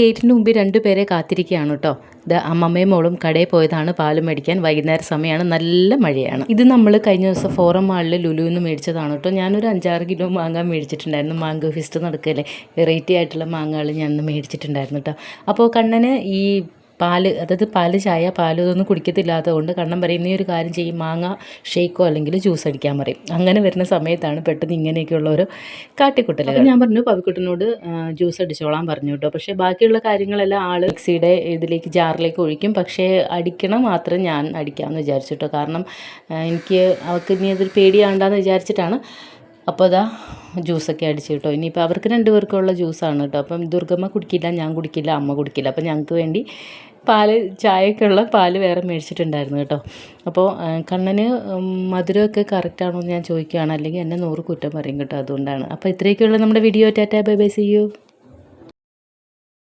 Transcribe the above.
ഗേറ്റിന് മുമ്പിൽ രണ്ടുപേരെ കാത്തിരിക്കുകയാണ് കേട്ടോ. ഇത് അമ്മമ്മയും മോളും കടയിൽ പോയതാണ് പാൽ മേടിക്കാൻ വൈകുന്നേര സമയമാണ്. നല്ല മഴയാണ്. ഇത് നമ്മൾ കഴിഞ്ഞ ദിവസം ഫോറം മാളിൽ ലുലുവിന്ന് മേടിച്ചതാണ് കേട്ടോ. ഞാനൊരു അഞ്ചാറ് കിലോ മാങ്ങ മേടിച്ചിട്ടുണ്ടായിരുന്നു. മാംഗോ ഫിസ്റ്റ് നടക്കല്ലേ വെറൈറ്റി ആയിട്ടുള്ള മാങ്ങകൾ ഞാൻ മേടിച്ചിട്ടുണ്ടായിരുന്നു കേട്ടോ. അപ്പോൾ കണ്ണന് ഈ പാൽ അതായത് പാൽ ചായ പാൽ ഇതൊന്നും കുടിക്കത്തില്ലാത്തതുകൊണ്ട് കണ്ണം കണ്ണൻ പറയും നീ ഒരു കാര്യം ചെയ്യും മാങ്ങ ഷേക്കോ അല്ലെങ്കിൽ ജ്യൂസ് അടിക്കാൻ പറയും. അങ്ങനെ വരുന്ന സമയത്താണ് പെട്ടെന്ന് ഇങ്ങനെയൊക്കെയുള്ള ഒരു കാട്ടിക്കുട്ടലുകൾ ഞാൻ പറഞ്ഞു പവിക്കുട്ടനോട് ജ്യൂസ് അടിച്ചോളാൻ പറഞ്ഞു കേട്ടോ പക്ഷേ ബാക്കിയുള്ള കാര്യങ്ങളെല്ലാം ആൾ മിക്സിയുടെ ഇതിലേക്ക് ജാറിലേക്ക് ഒഴിക്കും. പക്ഷേ അടിക്കണം മാത്രം ഞാൻ അടിക്കാമെന്ന് വിചാരിച്ചു കേട്ടോ കാരണം എനിക്ക് അവൾക്ക് ഇനി അതൊരു പേടിയാണ്ടെന്ന് വിചാരിച്ചിട്ടാണ്. അപ്പോൾ അതാ ജ്യൂസൊക്കെ അടിച്ചു കേട്ടോ. ഇനിയിപ്പോൾ അവർക്ക് രണ്ട് പേർക്കുള്ള ജ്യൂസാണ് കേട്ടോ. അപ്പം ദുർഗമ്മ കുടിക്കില്ല ഞാൻ കുടിക്കില്ല അമ്മ കുടിക്കില്ല. അപ്പം ഞങ്ങൾക്ക് വേണ്ടി പാൽ ഉള്ള പാൽ വേറെ മേടിച്ചിട്ടുണ്ടായിരുന്നു കേട്ടോ. അപ്പോൾ കണ്ണന് മധുരമൊക്കെ കറക്റ്റാണോ എന്ന് ഞാൻ ചോദിക്കുകയാണ്. അല്ലെങ്കിൽ എന്നെ നൂറ് കുറ്റം പറയും കേട്ടോ അതുകൊണ്ടാണ്. അപ്പോൾ ഇത്രയൊക്കെയുള്ള നമ്മുടെ video. Tata bye bye see you.